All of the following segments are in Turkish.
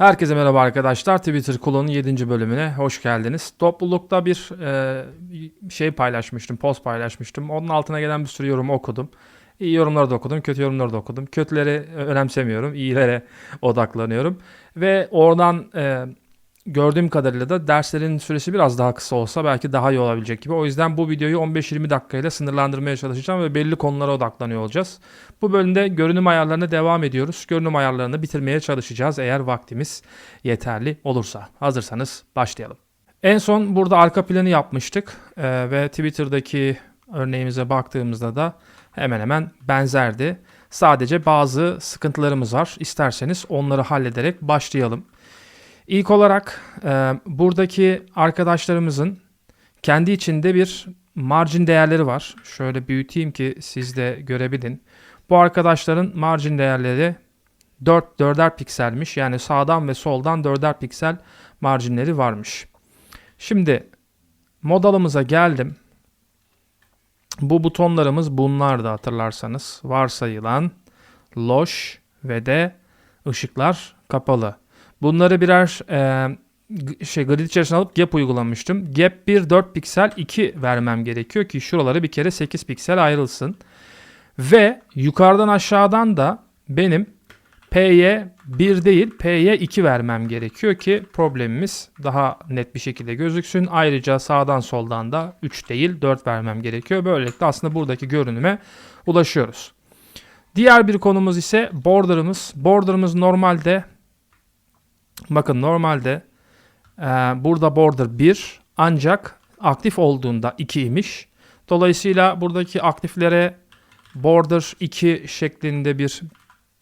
Herkese merhaba arkadaşlar. Twitter kullanın 7. bölümüne hoş geldiniz. Toplulukta bir e, şey paylaşmıştım, post paylaşmıştım. Onun altına gelen bir sürü yorum okudum. İyi yorumları da okudum, kötü yorumları da okudum. Kötüleri önemsemiyorum, iyilere odaklanıyorum. Ve oradan e, gördüğüm kadarıyla da derslerin süresi biraz daha kısa olsa belki daha iyi olabilecek gibi. O yüzden bu videoyu 15-20 dakikayla sınırlandırmaya çalışacağım ve belli konulara odaklanıyor olacağız. Bu bölümde görünüm ayarlarına devam ediyoruz. Görünüm ayarlarını bitirmeye çalışacağız eğer vaktimiz yeterli olursa. Hazırsanız başlayalım. En son burada arka planı yapmıştık Ee, ve Twitter'daki örneğimize baktığımızda da hemen hemen benzerdi. Sadece bazı sıkıntılarımız var. İsterseniz onları hallederek başlayalım. İlk olarak e, buradaki arkadaşlarımızın kendi içinde bir margin değerleri var. Şöyle büyüteyim ki siz de görebilin. Bu arkadaşların margin değerleri 4 4'er pikselmiş. Yani sağdan ve soldan 4'er piksel marjinleri varmış. Şimdi modalımıza geldim. Bu butonlarımız bunlar da hatırlarsanız. Varsayılan, loş ve de ışıklar kapalı. Bunları birer e, şey grid içerisine alıp gap uygulamıştım. Gap 1 4 piksel 2 vermem gerekiyor ki şuraları bir kere 8 piksel ayrılsın. Ve yukarıdan aşağıdan da benim P'ye 1 değil P'ye 2 vermem gerekiyor ki problemimiz daha net bir şekilde gözüksün. Ayrıca sağdan soldan da 3 değil 4 vermem gerekiyor. Böylelikle aslında buradaki görünüme ulaşıyoruz. Diğer bir konumuz ise border'ımız. Border'ımız normalde bakın normalde e, burada border 1 ancak aktif olduğunda 2 imiş. Dolayısıyla buradaki aktiflere border 2 şeklinde bir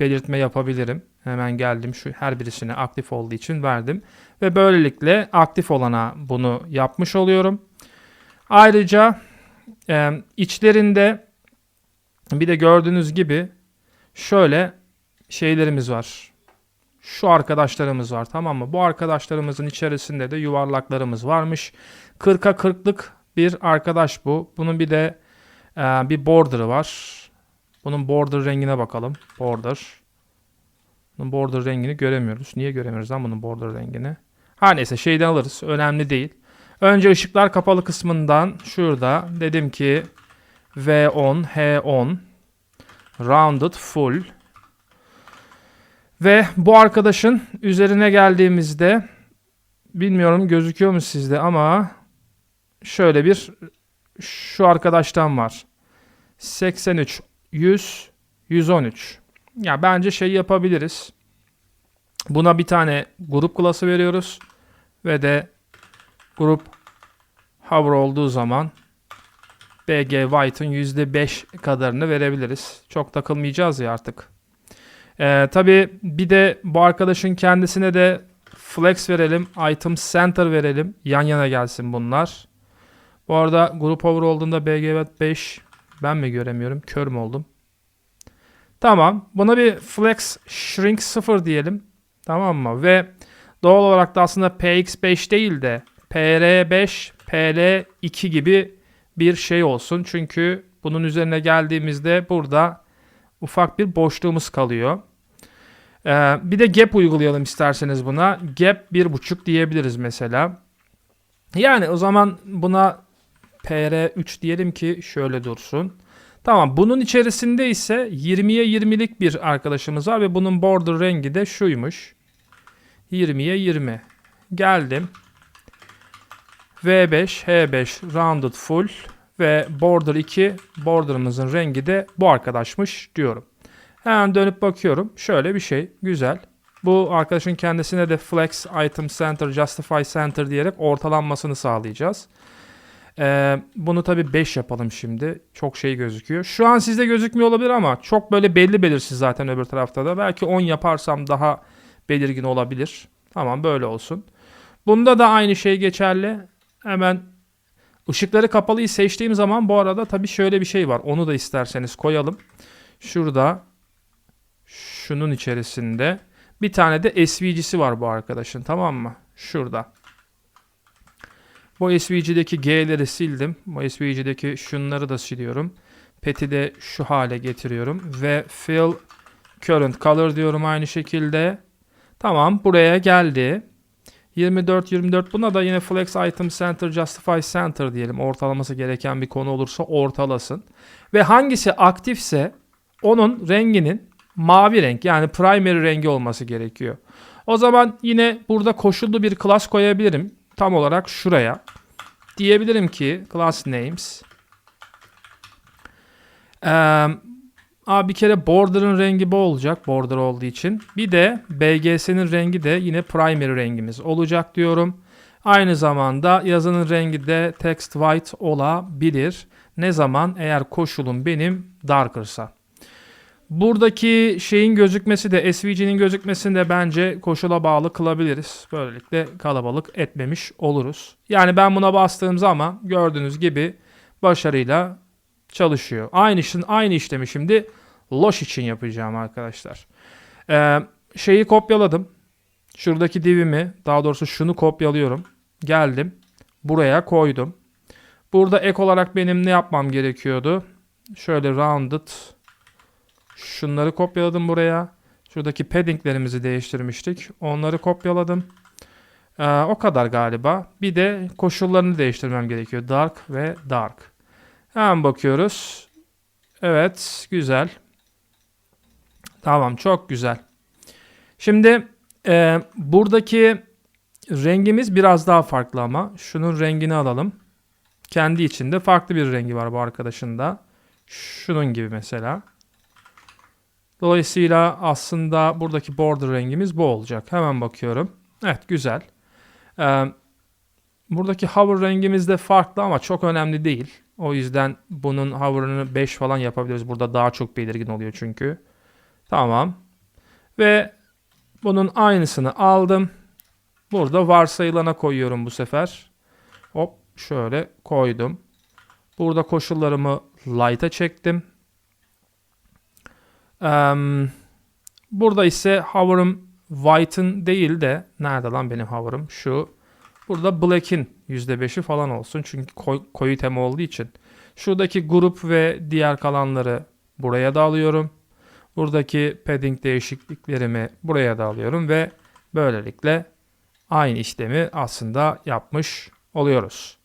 belirtme yapabilirim. Hemen geldim şu her birisine aktif olduğu için verdim. Ve böylelikle aktif olana bunu yapmış oluyorum. Ayrıca e, içlerinde bir de gördüğünüz gibi şöyle şeylerimiz var. Şu arkadaşlarımız var tamam mı? Bu arkadaşlarımızın içerisinde de yuvarlaklarımız varmış. 40'a 40'lık bir arkadaş bu. Bunun bir de e, bir border'ı var. Bunun border rengine bakalım. Border. Bunun border rengini göremiyoruz. Niye göremiyoruz lan bunun border rengini? Her neyse şeyden alırız. Önemli değil. Önce ışıklar kapalı kısmından şurada dedim ki V10, H10 rounded full ve bu arkadaşın üzerine geldiğimizde bilmiyorum gözüküyor mu sizde ama şöyle bir şu arkadaştan var. 83 100 113. Ya bence şey yapabiliriz. Buna bir tane grup klası veriyoruz ve de grup hover olduğu zaman BG White'ın %5 kadarını verebiliriz. Çok takılmayacağız ya artık. Ee, tabii bir de bu arkadaşın kendisine de flex verelim. Item center verelim. Yan yana gelsin bunlar. Bu arada grup hover olduğunda BG 5 ben mi göremiyorum? Kör mü oldum? Tamam. Buna bir flex shrink 0 diyelim. Tamam mı? Ve doğal olarak da aslında PX5 değil de PR5, PL2 gibi bir şey olsun. Çünkü bunun üzerine geldiğimizde burada ufak bir boşluğumuz kalıyor. Ee, bir de gap uygulayalım isterseniz buna. Gap 1.5 diyebiliriz mesela. Yani o zaman buna PR3 diyelim ki şöyle dursun. Tamam bunun içerisinde ise 20'ye 20'lik bir arkadaşımız var ve bunun border rengi de şuymuş. 20'ye 20. Geldim. V5, H5 rounded full ve border 2 border'ımızın rengi de bu arkadaşmış diyorum. Hemen dönüp bakıyorum. Şöyle bir şey. Güzel. Bu arkadaşın kendisine de flex, item center, justify center diyerek ortalanmasını sağlayacağız. Ee, bunu tabi 5 yapalım şimdi. Çok şey gözüküyor. Şu an sizde gözükmüyor olabilir ama çok böyle belli belirsiz zaten öbür tarafta da. Belki 10 yaparsam daha belirgin olabilir. Tamam böyle olsun. Bunda da aynı şey geçerli. Hemen ışıkları kapalıyı seçtiğim zaman bu arada tabi şöyle bir şey var. Onu da isterseniz koyalım. Şurada şunun içerisinde bir tane de SVG'si var bu arkadaşın tamam mı? Şurada. Bu SVG'deki G'leri sildim. Bu SVG'deki şunları da siliyorum. Pet'i de şu hale getiriyorum. Ve fill current color diyorum aynı şekilde. Tamam buraya geldi. 24 24 buna da yine flex item center justify center diyelim. Ortalaması gereken bir konu olursa ortalasın. Ve hangisi aktifse onun renginin mavi renk yani primary rengi olması gerekiyor. O zaman yine burada koşullu bir class koyabilirim. Tam olarak şuraya. Diyebilirim ki class names Eee Aa, bir kere border'ın rengi bu olacak border olduğu için. Bir de BGS'nin rengi de yine primary rengimiz olacak diyorum. Aynı zamanda yazının rengi de text white olabilir. Ne zaman? Eğer koşulum benim darker'sa. Buradaki şeyin gözükmesi de SVG'nin gözükmesini de bence koşula bağlı kılabiliriz. Böylelikle kalabalık etmemiş oluruz. Yani ben buna bastığım zaman gördüğünüz gibi başarıyla çalışıyor. Aynı işin aynı işlemi şimdi Loş için yapacağım arkadaşlar. Ee, şeyi kopyaladım. Şuradaki divimi, daha doğrusu şunu kopyalıyorum. Geldim. Buraya koydum. Burada ek olarak benim ne yapmam gerekiyordu? Şöyle rounded. Şunları kopyaladım buraya. Şuradaki paddinglerimizi değiştirmiştik. Onları kopyaladım. Ee, o kadar galiba. Bir de koşullarını değiştirmem gerekiyor. Dark ve dark. Hemen bakıyoruz. Evet, güzel. Tamam, çok güzel. Şimdi e, buradaki rengimiz biraz daha farklı ama. Şunun rengini alalım. Kendi içinde farklı bir rengi var bu arkadaşın da. Şunun gibi mesela. Dolayısıyla aslında buradaki border rengimiz bu olacak. Hemen bakıyorum. Evet, güzel. Ee, buradaki hover rengimiz de farklı ama çok önemli değil. O yüzden bunun hover'ını 5 falan yapabiliriz. Burada daha çok belirgin oluyor çünkü. Tamam. Ve bunun aynısını aldım. Burada varsayılana koyuyorum bu sefer. Hop şöyle koydum. Burada koşullarımı light'a çektim. Burada ise hover'ım white'ın değil de nerede lan benim hover'ım? Şu. Burada black'in %5'i falan olsun. Çünkü koy, koyu tema olduğu için. Şuradaki grup ve diğer kalanları buraya da alıyorum. Buradaki padding değişikliklerimi buraya da alıyorum ve böylelikle aynı işlemi aslında yapmış oluyoruz.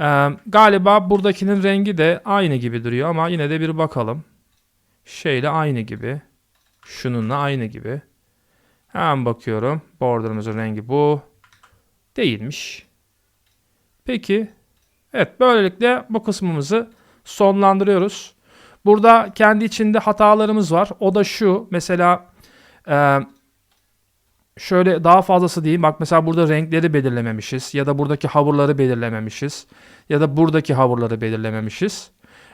Ee, galiba buradakinin rengi de aynı gibi duruyor ama yine de bir bakalım. Şeyle aynı gibi. Şununla aynı gibi. Hemen bakıyorum. Border'ımızın rengi bu. Değilmiş. Peki. Evet böylelikle bu kısmımızı sonlandırıyoruz. Burada kendi içinde hatalarımız var. O da şu. Mesela e, şöyle daha fazlası diyeyim. Bak mesela burada renkleri belirlememişiz. Ya da buradaki hover'ları belirlememişiz. Ya da buradaki hover'ları belirlememişiz.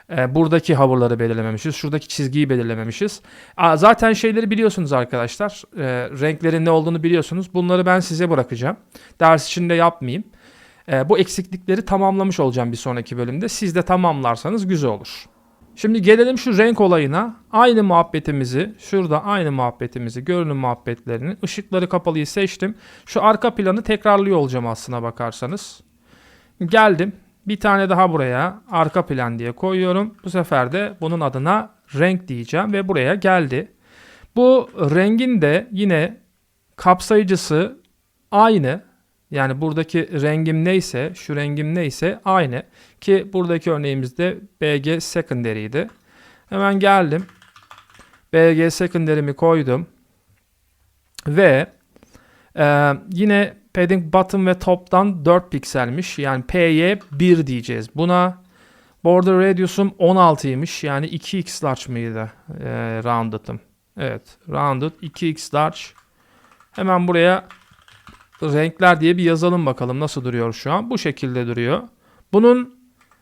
E, buradaki hover'ları belirlememişiz. Şuradaki çizgiyi belirlememişiz. Zaten şeyleri biliyorsunuz arkadaşlar. E, renklerin ne olduğunu biliyorsunuz. Bunları ben size bırakacağım. Ders içinde yapmayayım. E, bu eksiklikleri tamamlamış olacağım bir sonraki bölümde. Siz de tamamlarsanız güzel olur. Şimdi gelelim şu renk olayına. Aynı muhabbetimizi, şurada aynı muhabbetimizi, görünüm muhabbetlerini, ışıkları kapalıyı seçtim. Şu arka planı tekrarlıyor olacağım aslına bakarsanız. Geldim. Bir tane daha buraya arka plan diye koyuyorum. Bu sefer de bunun adına renk diyeceğim ve buraya geldi. Bu rengin de yine kapsayıcısı aynı. Yani buradaki rengim neyse, şu rengim neyse aynı. Ki buradaki örneğimizde BG secondary'ydi. Hemen geldim. BG secondary'mi koydum. Ve e, yine padding bottom ve top'tan 4 pikselmiş. Yani P'ye 1 diyeceğiz. Buna border radius'um 16'ymış. Yani 2x large mıydı? E, rounded'ım. Evet. Rounded 2x large. Hemen buraya renkler diye bir yazalım bakalım nasıl duruyor şu an. Bu şekilde duruyor. Bunun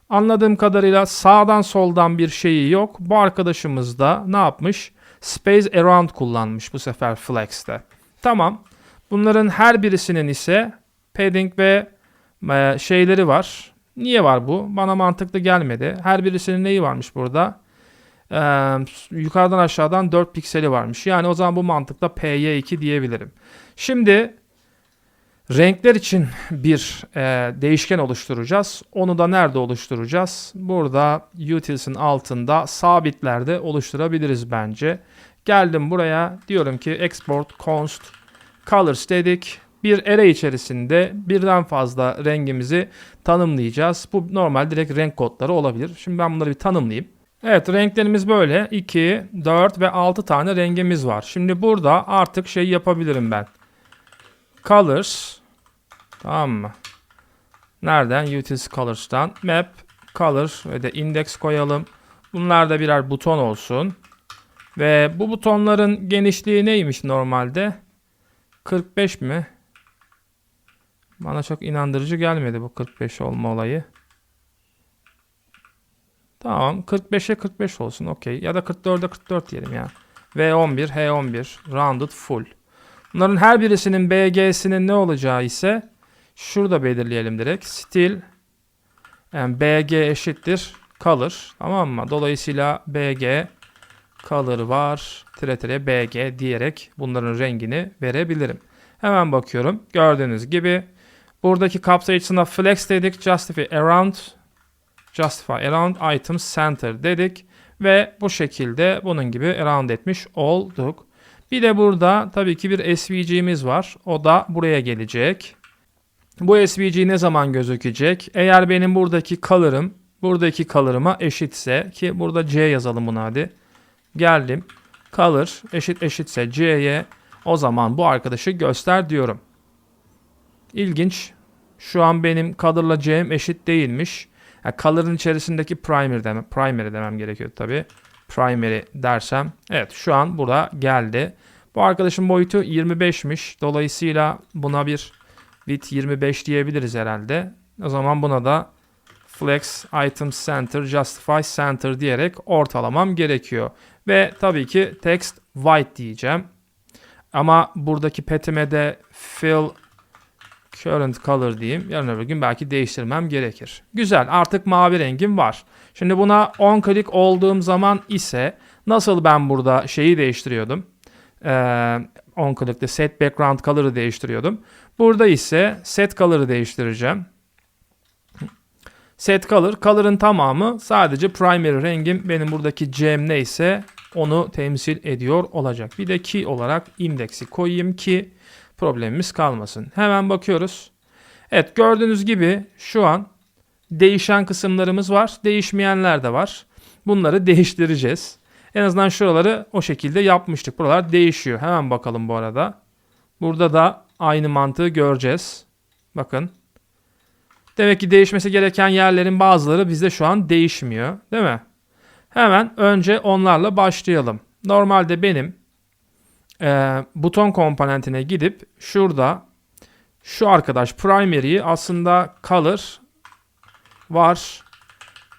anladığım kadarıyla sağdan soldan bir şeyi yok. Bu arkadaşımız da ne yapmış? Space Around kullanmış bu sefer Flex'te. Tamam. Bunların her birisinin ise padding ve e, şeyleri var. Niye var bu? Bana mantıklı gelmedi. Her birisinin neyi varmış burada? Ee, yukarıdan aşağıdan 4 pikseli varmış. Yani o zaman bu mantıkla PY2 diyebilirim. Şimdi Renkler için bir e, değişken oluşturacağız. Onu da nerede oluşturacağız? Burada utils'in altında sabitlerde oluşturabiliriz bence. Geldim buraya diyorum ki export const colors dedik. Bir array içerisinde birden fazla rengimizi tanımlayacağız. Bu normal direkt renk kodları olabilir. Şimdi ben bunları bir tanımlayayım. Evet renklerimiz böyle. 2, 4 ve 6 tane rengimiz var. Şimdi burada artık şey yapabilirim ben. Colors. Tamam mı? Nereden? Utils Colors'tan. Map, Color ve de index koyalım. Bunlar da birer buton olsun. Ve bu butonların genişliği neymiş normalde? 45 mi? Bana çok inandırıcı gelmedi bu 45 olma olayı. Tamam 45'e 45 olsun okey. Ya da 44'e 44 diyelim ya. V11, H11, rounded full. Bunların her birisinin BG'sinin ne olacağı ise şurada belirleyelim direkt. Stil yani BG eşittir color. Tamam mı? Dolayısıyla BG color var. Tire tire BG diyerek bunların rengini verebilirim. Hemen bakıyorum. Gördüğünüz gibi buradaki kapsayıcısına flex dedik. Justify around justify around items center dedik ve bu şekilde bunun gibi around etmiş olduk. Bir de burada tabii ki bir SVG'miz var. O da buraya gelecek. Bu SVG ne zaman gözükecek? Eğer benim buradaki color'ım buradaki color'ıma eşitse ki burada C yazalım buna hadi. Geldim. Color eşit eşitse C'ye o zaman bu arkadaşı göster diyorum. İlginç. Şu an benim color'la C'm eşit değilmiş. Yani color'ın içerisindeki primary demem, primary demem gerekiyor tabi. Primary dersem. Evet şu an burada geldi. Bu arkadaşın boyutu 25'miş. Dolayısıyla buna bir width 25 diyebiliriz herhalde. O zaman buna da flex item center justify center diyerek ortalamam gerekiyor. Ve tabii ki text white diyeceğim. Ama buradaki petime de fill current color diyeyim. Yarın öbür gün belki değiştirmem gerekir. Güzel artık mavi rengim var. Şimdi buna 10 klik olduğum zaman ise nasıl ben burada şeyi değiştiriyordum. Ee, on click'te set background color'ı değiştiriyordum. Burada ise set color'ı değiştireceğim. Set color, color'ın tamamı sadece primary rengim benim buradaki gem neyse onu temsil ediyor olacak. Bir de key olarak index'i koyayım ki problemimiz kalmasın. Hemen bakıyoruz. Evet gördüğünüz gibi şu an değişen kısımlarımız var. Değişmeyenler de var. Bunları değiştireceğiz. En azından şuraları o şekilde yapmıştık. Buralar değişiyor. Hemen bakalım bu arada. Burada da aynı mantığı göreceğiz. Bakın. Demek ki değişmesi gereken yerlerin bazıları bizde şu an değişmiyor. Değil mi? Hemen önce onlarla başlayalım. Normalde benim e, buton komponentine gidip şurada şu arkadaş primary'yi aslında color var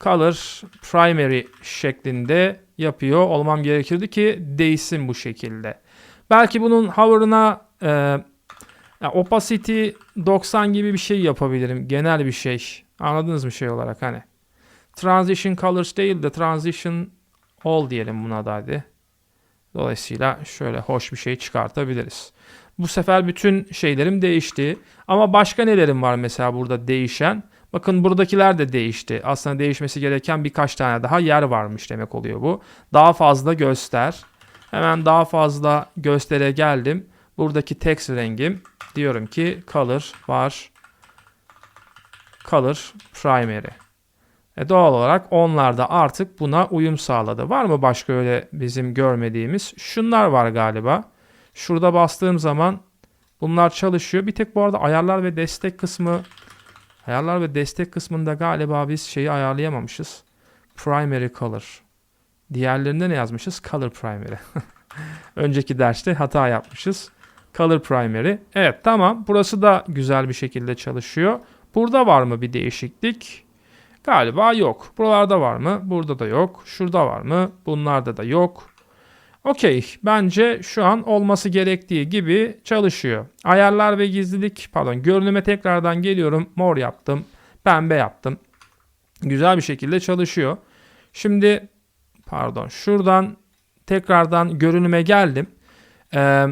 color primary şeklinde yapıyor olmam gerekirdi ki değişsin bu şekilde. Belki bunun hover'ına e, opacity 90 gibi bir şey yapabilirim. Genel bir şey. Anladınız mı şey olarak hani. Transition colors değil de transition all diyelim buna da hadi. Dolayısıyla şöyle hoş bir şey çıkartabiliriz. Bu sefer bütün şeylerim değişti. Ama başka nelerim var mesela burada değişen? Bakın buradakiler de değişti. Aslında değişmesi gereken birkaç tane daha yer varmış demek oluyor bu. Daha fazla göster. Hemen daha fazla göstere geldim. Buradaki text rengim diyorum ki color var. Color primary. E doğal olarak onlar da artık buna uyum sağladı. Var mı başka öyle bizim görmediğimiz? Şunlar var galiba. Şurada bastığım zaman bunlar çalışıyor. Bir tek bu arada ayarlar ve destek kısmı ayarlar ve destek kısmında galiba biz şeyi ayarlayamamışız. Primary color. Diğerlerinde ne yazmışız? Color primary. Önceki derste hata yapmışız. Color primary. Evet tamam. Burası da güzel bir şekilde çalışıyor. Burada var mı bir değişiklik? Galiba yok. Buralarda var mı? Burada da yok. Şurada var mı? Bunlarda da yok. Okey. Bence şu an olması gerektiği gibi çalışıyor. Ayarlar ve gizlilik pardon görünüme tekrardan geliyorum. Mor yaptım. Pembe yaptım. Güzel bir şekilde çalışıyor. Şimdi pardon şuradan tekrardan görünüme geldim. Ee,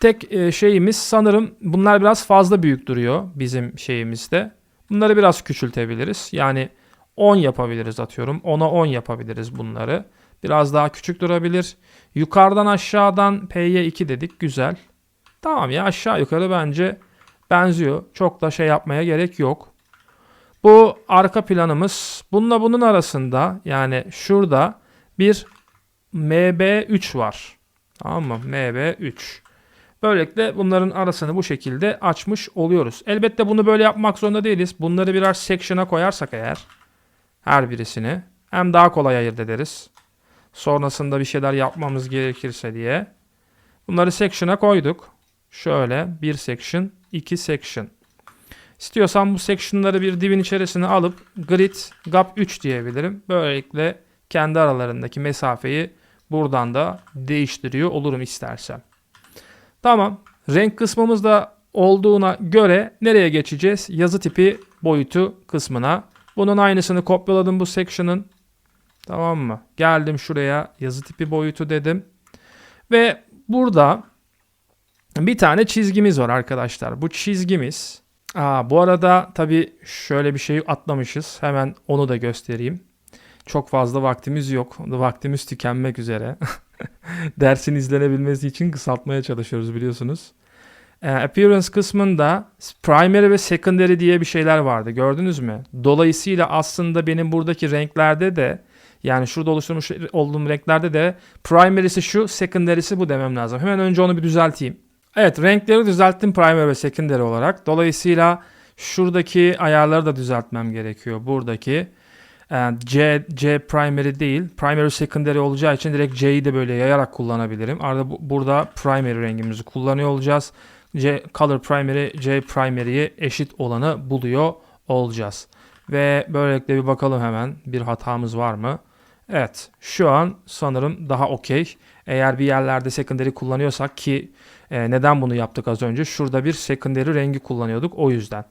tek şeyimiz sanırım bunlar biraz fazla büyük duruyor bizim şeyimizde. Bunları biraz küçültebiliriz. Yani 10 yapabiliriz atıyorum. 10'a 10 yapabiliriz bunları. Biraz daha küçük durabilir. Yukarıdan aşağıdan P'ye 2 dedik. Güzel. Tamam ya aşağı yukarı bence benziyor. Çok da şey yapmaya gerek yok. Bu arka planımız. Bununla bunun arasında yani şurada bir MB3 var. Tamam mı? MB3. Böylelikle bunların arasını bu şekilde açmış oluyoruz. Elbette bunu böyle yapmak zorunda değiliz. Bunları birer section'a koyarsak eğer her birisini hem daha kolay ayırt ederiz. Sonrasında bir şeyler yapmamız gerekirse diye. Bunları section'a koyduk. Şöyle bir section, iki section. İstiyorsam bu section'ları bir divin içerisine alıp grid gap 3 diyebilirim. Böylelikle kendi aralarındaki mesafeyi buradan da değiştiriyor olurum istersem. Tamam. Renk kısmımız da olduğuna göre nereye geçeceğiz? Yazı tipi boyutu kısmına. Bunun aynısını kopyaladım bu section'ın. Tamam mı? Geldim şuraya yazı tipi boyutu dedim. Ve burada bir tane çizgimiz var arkadaşlar. Bu çizgimiz Aa, bu arada tabii şöyle bir şey atlamışız. Hemen onu da göstereyim. Çok fazla vaktimiz yok. Vaktimiz tükenmek üzere. Dersin izlenebilmesi için kısaltmaya çalışıyoruz biliyorsunuz. Ee, appearance kısmında primary ve secondary diye bir şeyler vardı. Gördünüz mü? Dolayısıyla aslında benim buradaki renklerde de yani şurada oluşturmuş olduğum renklerde de primary'si şu, secondary'si bu demem lazım. Hemen önce onu bir düzelteyim. Evet renkleri düzelttim primary ve secondary olarak. Dolayısıyla şuradaki ayarları da düzeltmem gerekiyor. Buradaki e, C, C primary değil. Primary secondary olacağı için direkt C'yi de böyle yayarak kullanabilirim. Arada bu, burada primary rengimizi kullanıyor olacağız. C color primary C primary'ye eşit olanı buluyor olacağız. Ve böylelikle bir bakalım hemen bir hatamız var mı? Evet şu an sanırım daha okey. Eğer bir yerlerde secondary kullanıyorsak ki e, neden bunu yaptık az önce? Şurada bir secondary rengi kullanıyorduk o yüzden.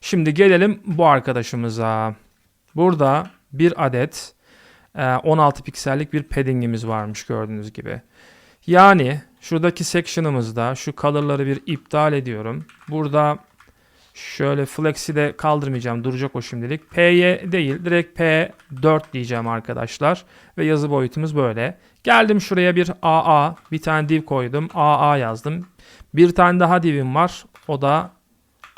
Şimdi gelelim bu arkadaşımıza. Burada bir adet e, 16 piksellik bir paddingimiz varmış gördüğünüz gibi. Yani şuradaki section'ımızda şu color'ları bir iptal ediyorum. Burada şöyle flex'i de kaldırmayacağım. Duracak o şimdilik. P'ye değil direkt P4 diyeceğim arkadaşlar. Ve yazı boyutumuz böyle. Geldim şuraya bir AA. Bir tane div koydum. AA yazdım. Bir tane daha divim var. O da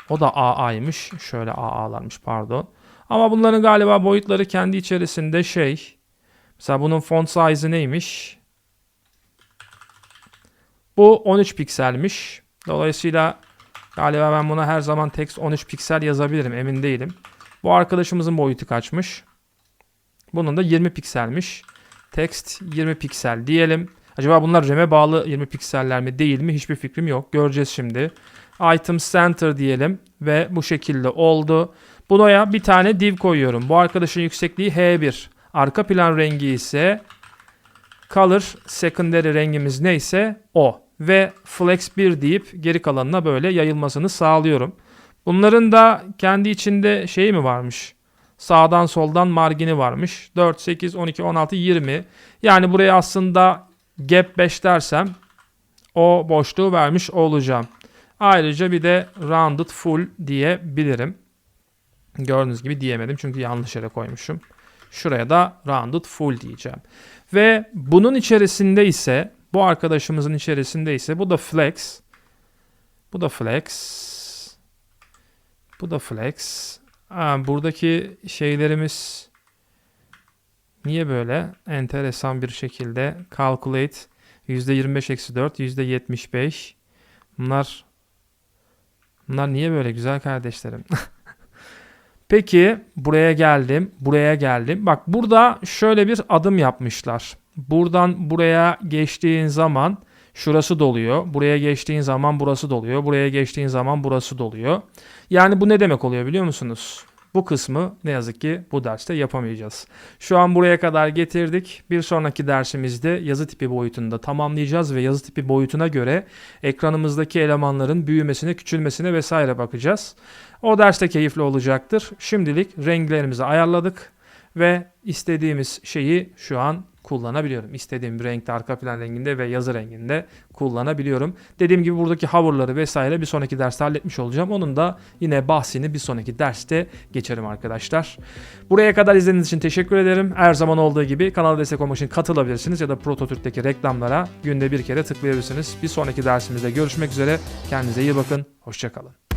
o da AA'ymış. Şöyle AA'larmış pardon. Ama bunların galiba boyutları kendi içerisinde şey. Mesela bunun font size'ı neymiş? Bu 13 pikselmiş. Dolayısıyla galiba ben buna her zaman text 13 piksel yazabilirim. Emin değilim. Bu arkadaşımızın boyutu kaçmış? Bunun da 20 pikselmiş. Text 20 piksel diyelim. Acaba bunlar RAM'e bağlı 20 pikseller mi değil mi hiçbir fikrim yok. Göreceğiz şimdi. Item Center diyelim ve bu şekilde oldu. Buraya bir tane div koyuyorum. Bu arkadaşın yüksekliği H1. Arka plan rengi ise color secondary rengimiz neyse o. Ve flex 1 deyip geri kalanına böyle yayılmasını sağlıyorum. Bunların da kendi içinde şeyi mi varmış? Sağdan soldan margini varmış. 4, 8, 12, 16, 20. Yani buraya aslında gap 5 dersem o boşluğu vermiş olacağım. Ayrıca bir de rounded full diyebilirim. Gördüğünüz gibi diyemedim çünkü yanlış yere koymuşum. Şuraya da rounded full diyeceğim. Ve bunun içerisinde ise bu arkadaşımızın içerisinde ise bu da flex. Bu da flex. Bu da flex. Aa, buradaki şeylerimiz niye böyle enteresan bir şekilde calculate %25 eksi 4 %75 bunlar bunlar niye böyle güzel kardeşlerim Peki buraya geldim. Buraya geldim. Bak burada şöyle bir adım yapmışlar. Buradan buraya geçtiğin zaman şurası doluyor. Buraya geçtiğin zaman burası doluyor. Buraya geçtiğin zaman burası doluyor. Yani bu ne demek oluyor biliyor musunuz? Bu kısmı ne yazık ki bu derste yapamayacağız. Şu an buraya kadar getirdik. Bir sonraki dersimizde yazı tipi boyutunu da tamamlayacağız ve yazı tipi boyutuna göre ekranımızdaki elemanların büyümesine, küçülmesine vesaire bakacağız. O derste keyifli olacaktır. Şimdilik renklerimizi ayarladık ve istediğimiz şeyi şu an kullanabiliyorum. İstediğim bir renkte arka plan renginde ve yazı renginde kullanabiliyorum. Dediğim gibi buradaki hover'ları vesaire bir sonraki derste halletmiş olacağım. Onun da yine bahsini bir sonraki derste geçerim arkadaşlar. Buraya kadar izlediğiniz için teşekkür ederim. Her zaman olduğu gibi kanala destek olmak için katılabilirsiniz ya da Prototürk'teki reklamlara günde bir kere tıklayabilirsiniz. Bir sonraki dersimizde görüşmek üzere. Kendinize iyi bakın. Hoşçakalın.